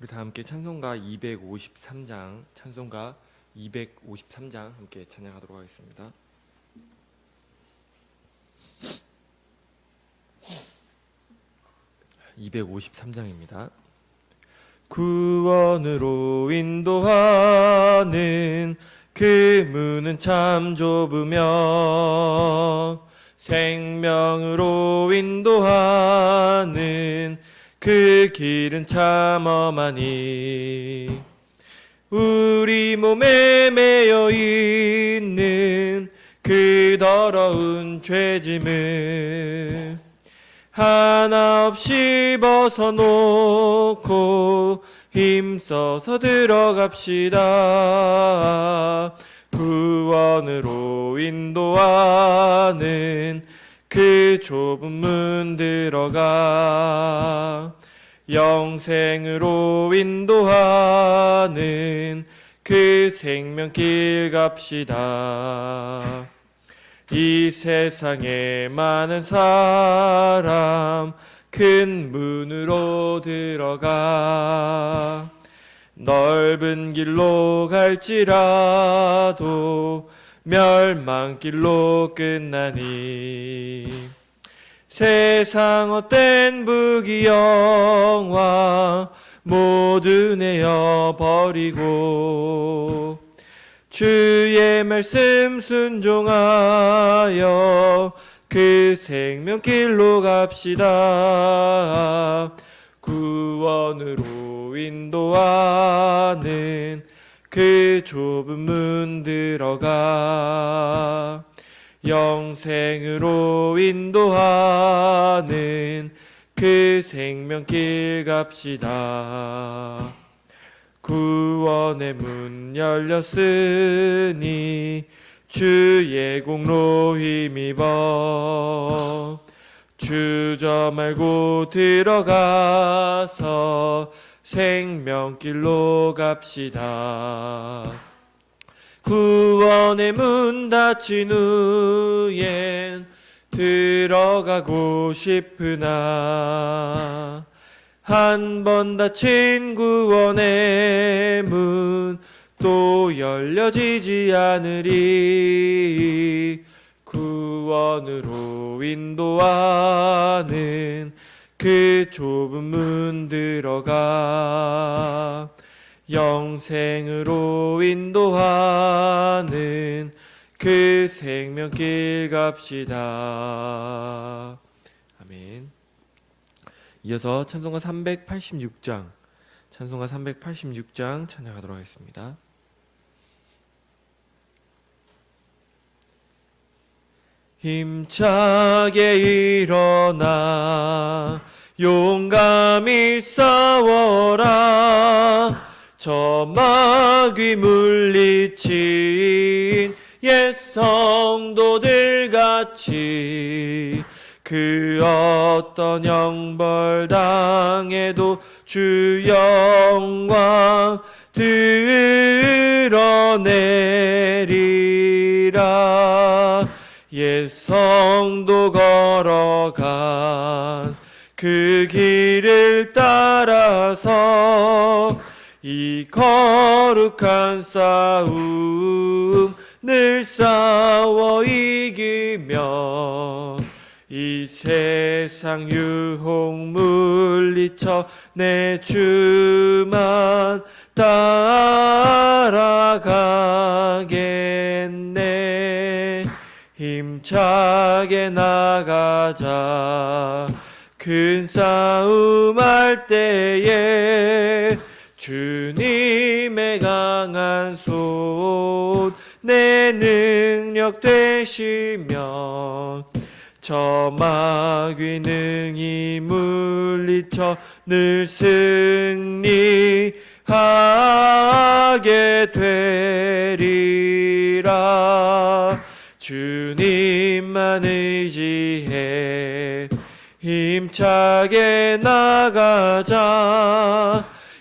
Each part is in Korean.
우리 다 함께 찬송가 253장, 찬송가 253장 함께 찬양하도록 하겠습니다. (253장입니다) 구원으로 인도하는 그 문은 참 좁으며 생명으로 인도하는 그 길은 참 험하니 우리 몸에 매여 있는 그 더러운 죄짐을 하나 없이 벗어놓고 힘써서 들어갑시다. 구원으로 인도하는 그 좁은 문 들어가 영생으로 인도하는 그 생명길 갑시다. 이 세상에 많은 사람 큰 문으로 들어가 넓은 길로 갈지라도 멸망길로 끝나니 세상 헛된 부귀영화 모두 내어 버리고 주의 말씀 순종하여 그 생명길로 갑시다. 구원으로 인도하는 그 좁은 문 들어가 영생으로 인도하는 그 생명길 갑시다. 구원의 문 열렸으니 주의 공로 힘입어 주저 말고 들어가서 생명길로 갑시다. 구원의 문 닫힌 후엔 들어가고 싶으나 한 번 닫힌 구원의 문 또 열려지지 않으리. 구원으로 인도하는 그 좁은 문 들어가 영생으로 인도하는 그 생명길 갑시다. 아멘. 이어서 찬송가 386장, 찬송가 386장 찬양하도록 하겠습니다. 힘차게 일어나 용감히 싸워라 저 마귀 물리친 옛 성도들 같이 그 어떤 형벌 당해도 주 영광 드러내리라. 옛 성도 걸어간 그 길을 따라서 이 거룩한 싸움 늘 싸워 이기며 이 세상 유혹 물리쳐 내 주만 따라가겠네. 힘차게 나가자. 큰 싸움 할 때에 주님의 강한 손 내 능력 되시면 저 마귀 능히 물리쳐 늘 승리하게 되리라. 주님만 의지해 힘차게 나가자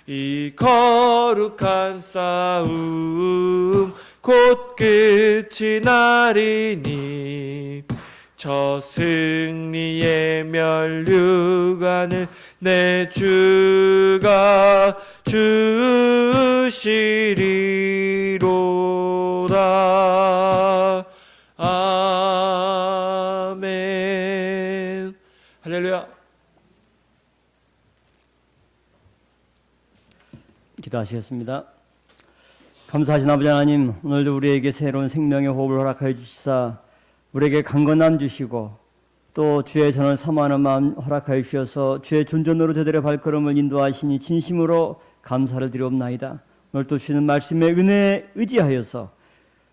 이 거룩한 싸움 곧 끝이 나리니 저 승리의 면류관을 내 주가 주시리로다. 아 기도하시겠습니다. 감사하신 아버지 하나님, 오늘도 우리에게 새로운 생명의 호흡을 허락하여 주시사 우리에게 강건함 주시고 또 주의 전을 사모하는 마음 허락하여 주셔서 주의 존전으로 저들의 발걸음을 인도하시니 진심으로 감사를 드리옵나이다. 오늘 또 주시는 말씀의 은혜에 의지하여서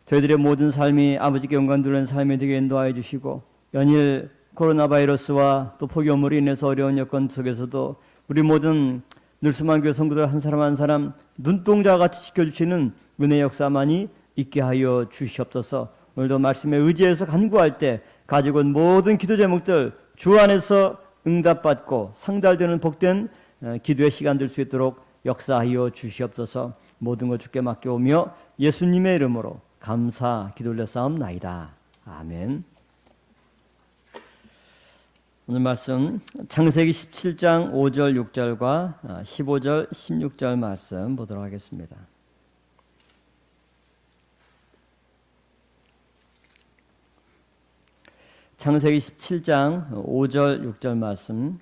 저희들의 모든 삶이 아버지께 영광 돌리는 삶이 되게 인도하여 주시고 연일 코로나 바이러스와 또 폭염으로 인해서 어려운 여건 속에서도 우리 모든 늘수만 교회 성도들 한 사람 한 사람 눈동자 같이 지켜주시는 은혜 역사만이 있게 하여 주시옵소서. 오늘도 말씀에 의지해서 간구할 때 가지고 온 모든 기도 제목들 주 안에서 응답받고 상달되는 복된 어, 기도의 시간 될 수 있도록 역사하여 주시옵소서. 모든 것 주께 맡겨오며 예수님의 이름으로 감사 기도 올려 싸움나이다. 아멘. 오늘 말씀 창세기 17장 5절 6절과 15절 16절 말씀 보도록 하겠습니다. 창세기 17장 5절 6절 말씀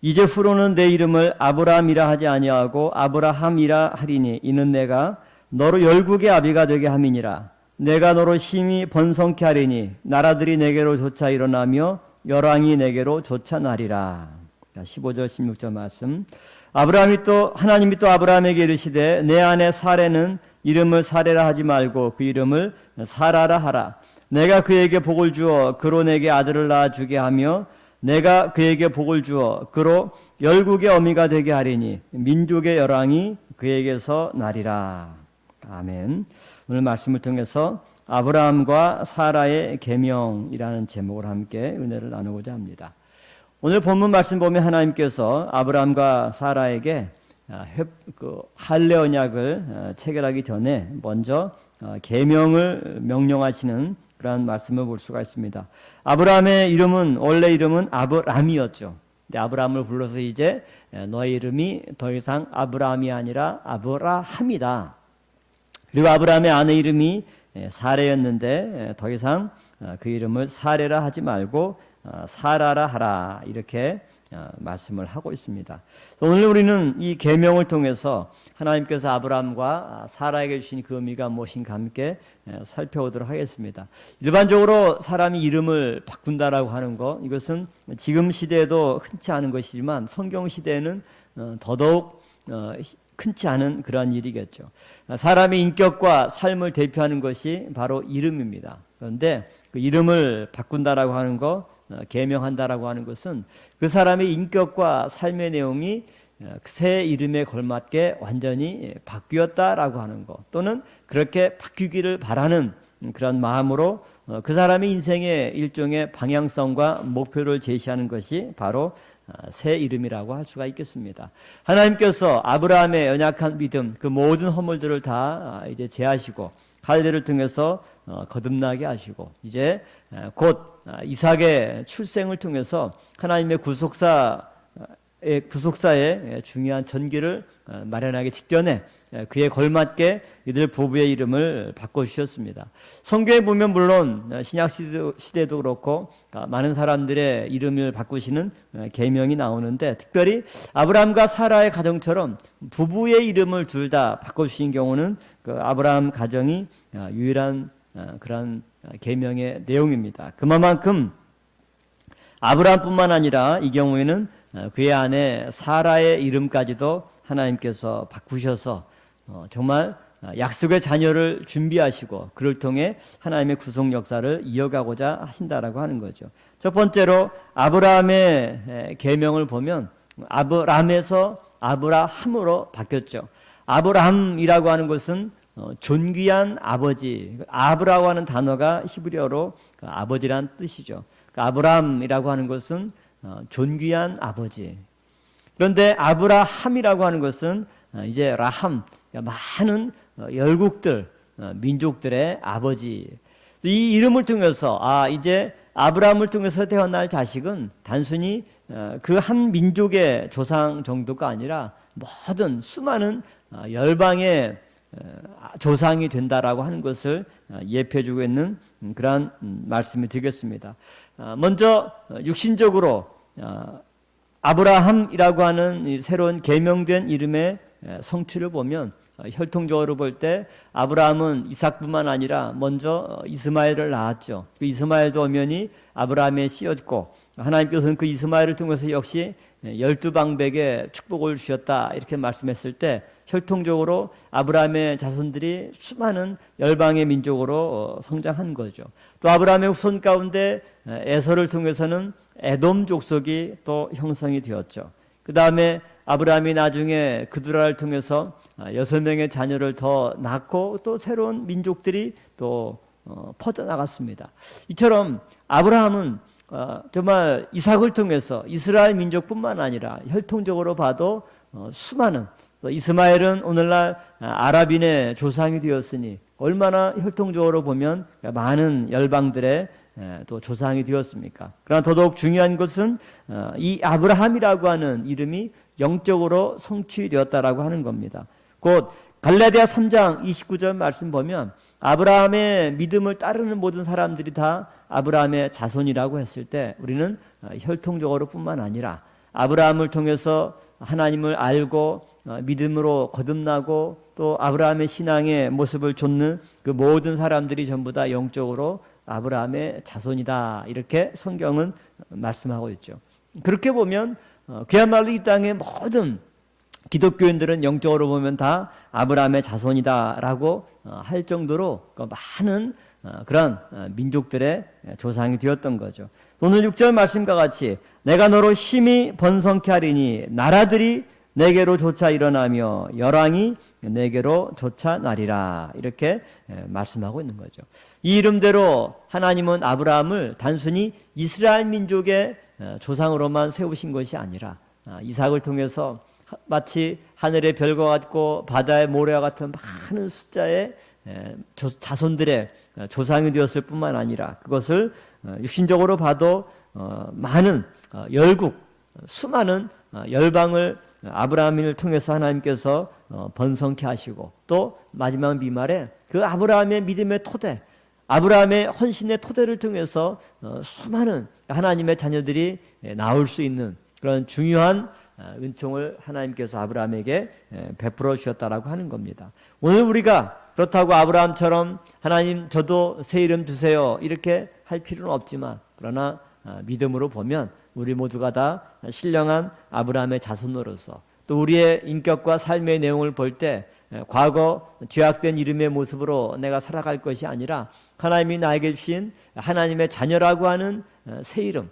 이제 후로는 내 이름을 아브라함이라 하지 아니하고 아브라함이라 하리니 이는 내가 너로 열국의 아비가 되게 함이니라 내가 너로 심히 번성케 하리니 나라들이 내게로 조차 일어나며 열왕이 내게로 조차 나리라 15절 16절 말씀 아브라함이 또 하나님이 또 아브라함에게 이르시되 내 안에 사례는 이름을 사례라 하지 말고 그 이름을 사라라 하라 내가 그에게 복을 주어 그로 내게 아들을 낳아 주게 하며 내가 그에게 복을 주어 그로 열국의 어미가 되게 하리니 민족의 열왕이 그에게서 나리라. 아멘. 오늘 말씀을 통해서 아브라함과 사라의 계명이라는 제목을 함께 은혜를 나누고자 합니다. 오늘 본문 말씀 보면 하나님께서 아브라함과 사라에게 아, 협- 그 할례 언약을 어, 체결하기 전에 먼저 어, 계명을 명령하시는 그러한 말씀을 볼 수가 있습니다. 아브라함의 이름은 원래 이름은 아브람이었죠. 근데 아브라함을 불러서 이제 너의 이름이 더 이상 아브라함이 아니라 아브라함이다. 그리고 아브라함의 아내 이름이 사레였는데 더 이상 어, 그 이름을 사레라 하지 말고 어, 사라라 하라 이렇게 어, 말씀을 하고 있습니다. 오늘 우리는 이 계명을 통해서 하나님께서 아브라함과 사라에게 주신 그 의미가 무엇인가 함께 에, 살펴보도록 하겠습니다. 일반적으로 사람이 이름을 바꾼다라고 하는 것 이것은 지금 시대에도 흔치 않은 것이지만 성경 시대에는 어, 더더욱 어, 흔치 않은 그러한 일이겠죠. 사람의 인격과 삶을 대표하는 것이 바로 이름입니다. 그런데 그 이름을 바꾼다라고 하는 것, 어, 개명한다라고 하는 것은 그 사람의 인격과 삶의 내용이 어, 새 이름에 걸맞게 완전히 바뀌었다라고 하는 것, 또는 그렇게 바뀌기를 바라는 그런 마음으로 어, 그 사람의 인생의 일종의 방향성과 목표를 제시하는 것이 바로 어, 새 이름이라고 할 수가 있겠습니다. 하나님께서 아브라함의 연약한 믿음, 그 모든 허물들을 다 이제 제하시고 할례를 통해서 어, 거듭나게 하시고 이제 어, 곧 어, 이삭의 출생을 통해서 하나님의 구속사 의 구속사의 중요한 전기를 어, 마련하기 직전에 에, 그에 걸맞게 이들 부부의 이름을 바꿔 주셨습니다. 성경에 보면 물론 어, 신약 시대도, 그렇고 아, 많은 사람들의 이름을 바꾸시는 어, 계명이 나오는데 특별히 아브라함과 사라의 가정처럼 부부의 이름을 둘 다 바꿔 주신 경우는 그 아브라함 가정이 아, 유일한 어, 그런 어, 계명의 내용입니다. 그만큼 아브라함뿐만 아니라 이 경우에는 어, 그의 아내 사라의 이름까지도 하나님께서 바꾸셔서 어, 정말 어, 약속의 자녀를 준비하시고 그를 통해 하나님의 구속 역사를 이어가고자 하신다라고 하는 거죠. 첫 번째로 아브라함의 에, 계명을 보면 아브람에서 아브라함으로 바뀌었죠. 아브라함이라고 하는 것은 어, 존귀한 아버지. 아브라고 하는 단어가 히브리어로 그 아버지란 뜻이죠. 그 아브라함이라고 하는 것은 어, 존귀한 아버지. 그런데 아브라함이라고 하는 것은 어, 이제 라함, 그러니까 많은 어, 열국들, 어, 민족들의 아버지. 이 이름을 통해서 아 이제 아브라함을 통해서 태어날 자식은 단순히 그 한 민족의 조상 정도가 아니라 모든 수많은 어, 열방의 어, 조상이 된다라고 하는 것을 어, 예표해주고 있는 음, 그러한 음, 말씀이 되겠습니다. 어, 먼저 어, 육신적으로 어, 아브라함이라고 하는 이 새로운 계명된 이름의 에, 성취를 보면 어, 혈통적으로 볼 때 아브라함은 이삭뿐만 아니라 먼저 어, 이스마엘을 낳았죠. 그 이스마엘도 엄연히 아브라함의 씨였고 하나님께서는 그 이스마엘을 통해서 역시 예, 열두 방백의 축복을 주셨다 이렇게 말씀했을 때 혈통적으로 아브라함의 자손들이 수많은 열방의 민족으로 어, 성장한 거죠. 또 아브라함의 후손 가운데 에, 에서를 통해서는 에돔 족속이 또 형성이 되었죠. 그 다음에 아브라함이 나중에 그두라를 통해서 아, 여섯 명의 자녀를 더 낳고 또 새로운 민족들이 또 어, 퍼져나갔습니다. 이처럼 아브라함은 어, 정말 이삭을 통해서 이스라엘 민족뿐만 아니라 혈통적으로 봐도 어, 수많은 또 이스마엘은 오늘날 아, 아랍인의 조상이 되었으니 얼마나 혈통적으로 보면 많은 열방들의 에, 또 조상이 되었습니까? 그러나 더더욱 중요한 것은 어, 이 아브라함이라고 하는 이름이 영적으로 성취되었다라고 하는 겁니다. 곧 갈라디아 3장 29절 말씀 보면 아브라함의 믿음을 따르는 모든 사람들이 다 아브라함의 자손이라고 했을 때 우리는 어, 혈통적으로뿐만 아니라 아브라함을 통해서 하나님을 알고 어, 믿음으로 거듭나고 또 아브라함의 신앙의 모습을 좇는 그 모든 사람들이 전부 다 영적으로 아브라함의 자손이다 이렇게 성경은 말씀하고 있죠. 그렇게 보면 어, 그야말로 이 땅의 모든 기독교인들은 영적으로 보면 다 아브라함의 자손이다라고 어, 할 정도로 그 많은 어, 그런 어, 민족들의 조상이 되었던 거죠. 오늘 6절 말씀과 같이 내가 너로 심히 번성케 하리니 나라들이 내게로 조차 일어나며 열왕이 내게로 조차 나리라 이렇게 예, 말씀하고 있는 거죠. 이 이름대로 하나님은 아브라함을 단순히 이스라엘 민족의 어, 조상으로만 세우신 것이 아니라 아, 이삭을 통해서 하- 마치 하늘의 별과 같고 바다의 모래와 같은 많은 숫자의 자손들의 어, 조상이 되었을 뿐만 아니라 그것을 어, 육신적으로 봐도 어, 많은 어, 열국 어, 수많은 어, 열방을 아브라함을 통해서 하나님께서 어, 번성케 하시고 또 마지막 미말에 그 아브라함의 믿음의 토대 아브라함의 헌신의 토대를 통해서 어, 수많은 하나님의 자녀들이 에, 나올 수 있는 그런 중요한 어, 은총을 하나님께서 아브라함에게 에, 베풀어 주셨다라고 하는 겁니다. 오늘 우리가 그렇다고 아브라함처럼 하나님 저도 새 이름 주세요 이렇게 할 필요는 없지만 그러나 아, 믿음으로 보면 우리 모두가 다 신령한 아브라함의 자손으로서 또 우리의 인격과 삶의 내용을 볼때 과거 죄악된 이름의 모습으로 내가 살아갈 것이 아니라 하나님이 나에게 주신 하나님의 자녀라고 하는 어, 새 이름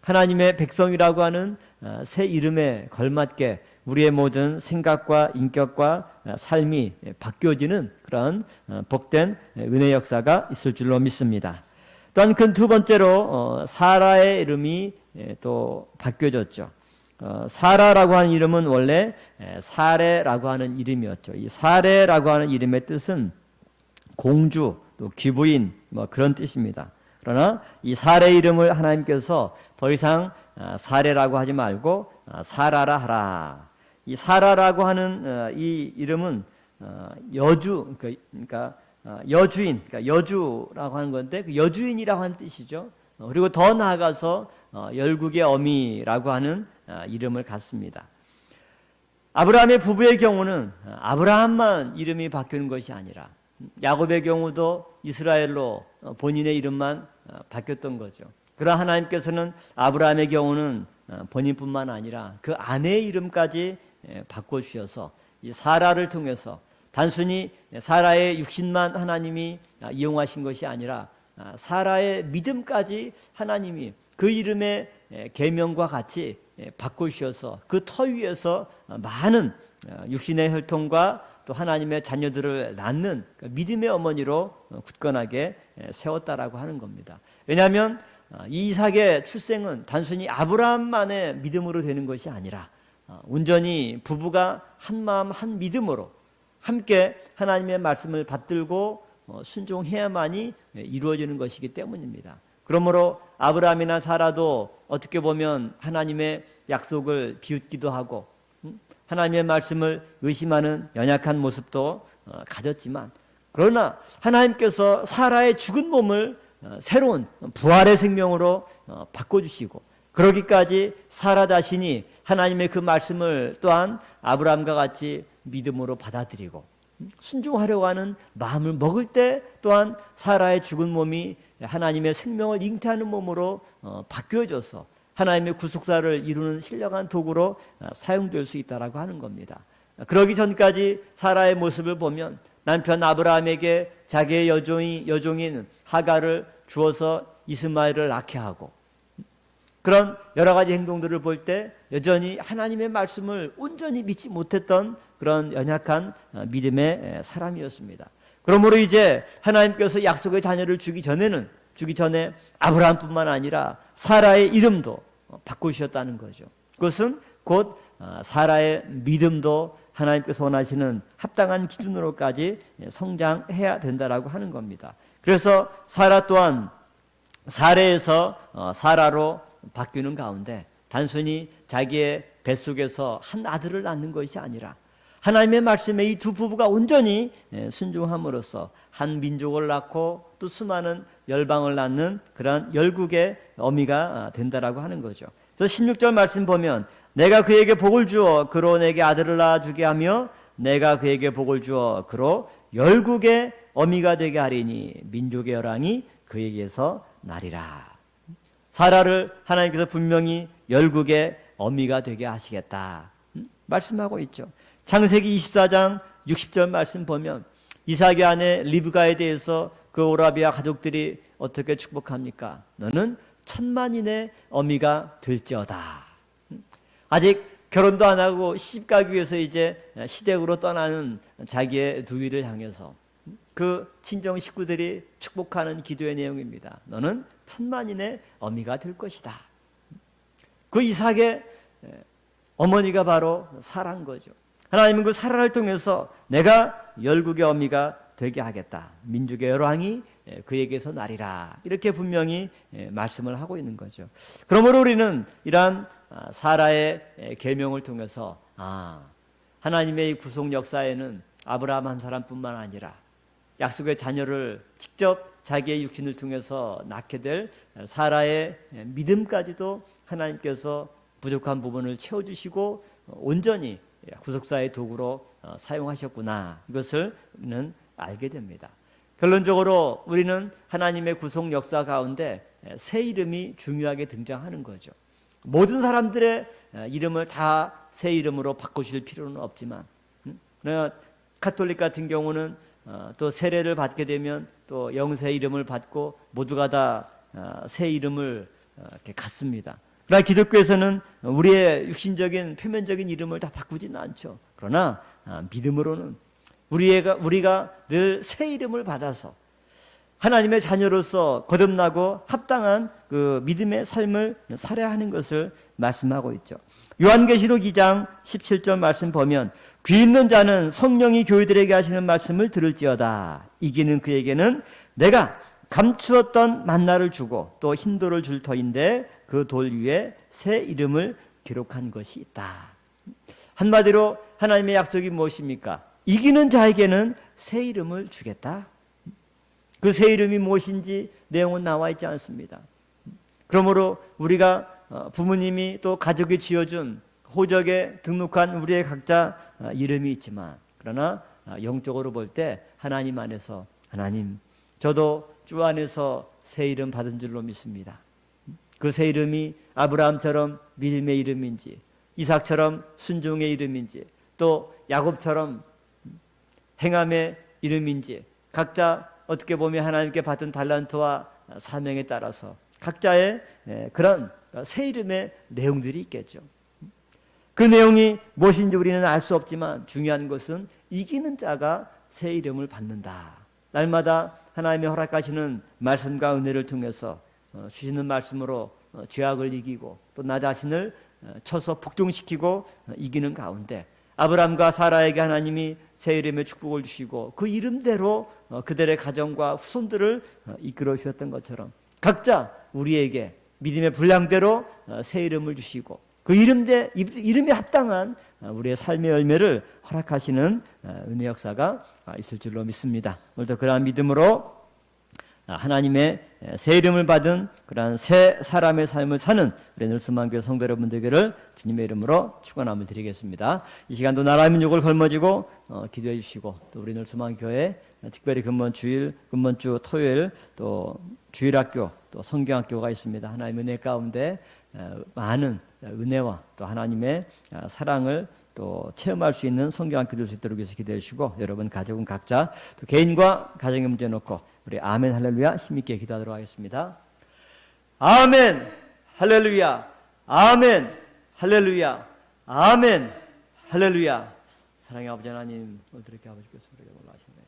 하나님의 백성이라고 하는 어, 새 이름에 걸맞게 우리의 모든 생각과 인격과 어, 삶이 바뀌어지는 그런 어, 복된 은혜 역사가 있을 줄로 믿습니다. 또한 그 두 번째로 어, 사라의 이름이 예, 또 바뀌어졌죠. 어, 사라라고 하는 이름은 원래 에, 사레라고 하는 이름이었죠. 이 사레라고 하는 이름의 뜻은 공주, 또 귀부인 뭐 그런 뜻입니다. 그러나 이 사레 이름을 하나님께서 더 이상 아, 사레라고 하지 말고 아, 사라라 하라. 이 사라라고 하는 어, 이 이름은 어, 여주 그러니까- 그러니까 어, 여주인, 그러니까 여주라고 하는 건데 그 여주인이라고 하는 뜻이죠. 어, 그리고 더 나아가서 어, 열국의 어미라고 하는 아, 이름을 갖습니다. 아브라함의 부부의 경우는 아브라함만 이름이 바뀌는 것이 아니라 야곱의 경우도 이스라엘로 어, 본인의 이름만 어, 바뀌었던 거죠. 그러나 하나님께서는 아브라함의 경우는 어, 본인뿐만 아니라 그 아내의 이름까지 예, 바꿔주셔서 이 사라를 통해서 단순히 사라의 육신만 하나님이 아, 이용하신 것이 아니라 아, 사라의 믿음까지 하나님이 그 이름의 예, 계명과 같이 예, 바꾸셔서 그 터 위에서 어, 많은 어, 육신의 혈통과 또 하나님의 자녀들을 낳는 그 믿음의 어머니로 어, 굳건하게 예, 세웠다라고 하는 겁니다. 왜냐하면 어, 이 이삭의 출생은 단순히 아브라함만의 믿음으로 되는 것이 아니라 어, 온전히 부부가 한 마음 한 믿음으로 함께 하나님의 말씀을 받들고 어, 순종해야만이 예, 이루어지는 것이기 때문입니다. 그러므로 아브라함이나 사라도 어떻게 보면 하나님의 약속을 비웃기도 하고 음, 하나님의 말씀을 의심하는 연약한 모습도 어, 가졌지만 그러나 하나님께서 사라의 죽은 몸을 어, 새로운 부활의 생명으로 어, 바꿔주시고 그러기까지 사라 자신이 하나님의 그 말씀을 또한 아브라함과 같이 믿음으로 받아들이고 음, 순종하려고 하는 마음을 먹을 때 또한 사라의 죽은 몸이 하나님의 생명을 잉태하는 몸으로 어, 바뀌어져서 하나님의 구속사를 이루는 신령한 도구로 어, 사용될 수 있다라고 하는 겁니다. 그러기 전까지 사라의 모습을 보면 남편 아브라함에게 자기의 여종이 여종인 하가를 주어서 이스마엘을 낳게 하고 그런 여러 가지 행동들을 볼 때 여전히 하나님의 말씀을 온전히 믿지 못했던 그런 연약한 어, 믿음의 사람이었습니다. 그러므로 이제 하나님께서 약속의 자녀를 주기 전에는 주기 전에 아브라함뿐만 아니라 사라의 이름도 어, 바꾸셨다는 거죠. 그것은 곧 어, 사라의 믿음도 하나님께서 원하시는 합당한 기준으로까지 성장해야 된다라고 하는 겁니다. 그래서 사라 또한 사례에서 어, 사라로 바뀌는 가운데 단순히 자기의 뱃속에서 한 아들을 낳는 것이 아니라 하나님의 말씀에 이 두 부부가 온전히 예, 순종함으로써 한 민족을 낳고 또 수많은 열방을 낳는 그러한 열국의 어미가 아, 된다라고 하는 거죠. 그래서 16절 말씀 보면 내가 그에게 복을 주어 그로 내게 아들을 낳아주게 하며 내가 그에게 복을 주어 그로 열국의 어미가 되게 하리니 민족의 열왕이 그에게서 나리라. 사라를 하나님께서 분명히 열국의 어미가 되게 하시겠다. 음? 말씀하고 있죠. 창세기 24장 60절 말씀 보면 이삭의 아내 리브가에 대해서 그 오라비아 가족들이 어떻게 축복합니까? 너는 천만인의 어미가 될지어다. 음? 아직 결혼도 안 하고 시집 가기 위해서 이제 시댁으로 떠나는 자기의 두위를 향해서 그 친정 식구들이 축복하는 기도의 내용입니다. 너는 천만인의 어미가 될 것이다. 그 이삭의 어머니가 바로 사란 거죠. 하나님은 그 사라를 통해서 내가 열국의 어미가 되게 하겠다. 민족의 열왕이 그에게서 나리라. 이렇게 분명히 말씀을 하고 있는 거죠. 그러므로 우리는 이러한 사라의 계명을 통해서 아, 하나님의 구속 역사에는 아브라함 한 사람뿐만 아니라 약속의 자녀를 직접 자기의 육신을 통해서 낳게 될 사라의 믿음까지도 하나님께서 부족한 부분을 채워주시고 온전히 구속사의 도구로 사용하셨구나 이것을 우리는 알게 됩니다. 결론적으로 우리는 하나님의 구속 역사 가운데 새 이름이 중요하게 등장하는 거죠. 모든 사람들의 이름을 다 새 이름으로 바꾸실 필요는 없지만, 그러나 카톨릭 같은 경우는 어, 또 세례를 받게 되면 또 영세 이름을 받고 모두가 다 새 이름을 어, 갖습니다. 그러나 기독교에서는 우리의 육신적인 표면적인 이름을 다 바꾸지는 않죠. 그러나 아, 믿음으로는 우리가 우리가 늘 새 이름을 받아서 하나님의 자녀로서 거듭나고 합당한 그 믿음의 삶을 살아야 하는 것을 말씀하고 있죠. 요한계시록 2장 17절 말씀 보면 귀 있는 자는 성령이 교회들에게 하시는 말씀을 들을지어다. 이기는 그에게는 내가 감추었던 만나를 주고 또 흰돌을 줄 터인데 그 돌 위에 새 이름을 기록한 것이 있다. 한마디로 하나님의 약속이 무엇입니까? 이기는 자에게는 새 이름을 주겠다. 그 새 이름이 무엇인지 내용은 나와 있지 않습니다. 그러므로 우리가 어, 부모님이 또 가족이 지어준 호적에 등록한 우리의 각자 어, 이름이 있지만 그러나 어, 영적으로 볼 때 하나님 안에서 하나님 저도 주 안에서 새 이름 받은 줄로 믿습니다. 그새 이름이 아브라함처럼 믿음의 이름인지 이삭처럼 순종의 이름인지 또 야곱처럼 행함의 이름인지 각자 어떻게 보면 하나님께 받은 달란트와 사명에 따라서 각자의 그런 새 이름의 내용들이 있겠죠. 그 내용이 무엇인지 우리는 알 수 없지만 중요한 것은 이기는 자가 새 이름을 받는다. 날마다 하나님의 허락하시는 말씀과 은혜를 통해서 어, 주시는 말씀으로 어, 죄악을 이기고 또 나 자신을 어, 쳐서 복종시키고 이기는 가운데 아브람과 사라에게 하나님이 새 이름의 축복을 주시고 그 이름대로 그들의 가정과 후손들을 이끌어 주셨던 것처럼 각자 우리에게 믿음의 분량대로 어, 새 이름을 주시고 그 이름대 이름에 합당한 어, 우리의 삶의 열매를 허락하시는 어, 은혜 역사가 아, 있을 줄로 믿습니다. 오늘도 그러한 믿음으로 아, 하나님의 새 이름을 받은 그러한 새 사람의 삶을 사는 우리 늘수만교회 성도 여러분들께를 주님의 이름으로 축원함을 드리겠습니다. 이 시간도 나라의 민족을 걸머지고 어, 기도해 주시고 또 우리 늘수만교회 특별히 금번 주일, 금번 주 토요일 또 주일 학교 또 성경학교가 있습니다. 하나님의 은혜 가운데 어, 많은 은혜와 또 하나님의 아, 사랑을 또 체험할 수 있는 성경학교 될수 있도록 위해서 기도해 주시고 여러분 가족은 각자 또 개인과 가정의 문제 놓고 우리 아멘 할렐루야 힘있게 기도하도록 하겠습니다. 아멘 할렐루야. 아멘 할렐루야. 아멘 할렐루야. 사랑의 아버지 하나님 오늘 이렇게 아버지께서 우리에게 놀라신 날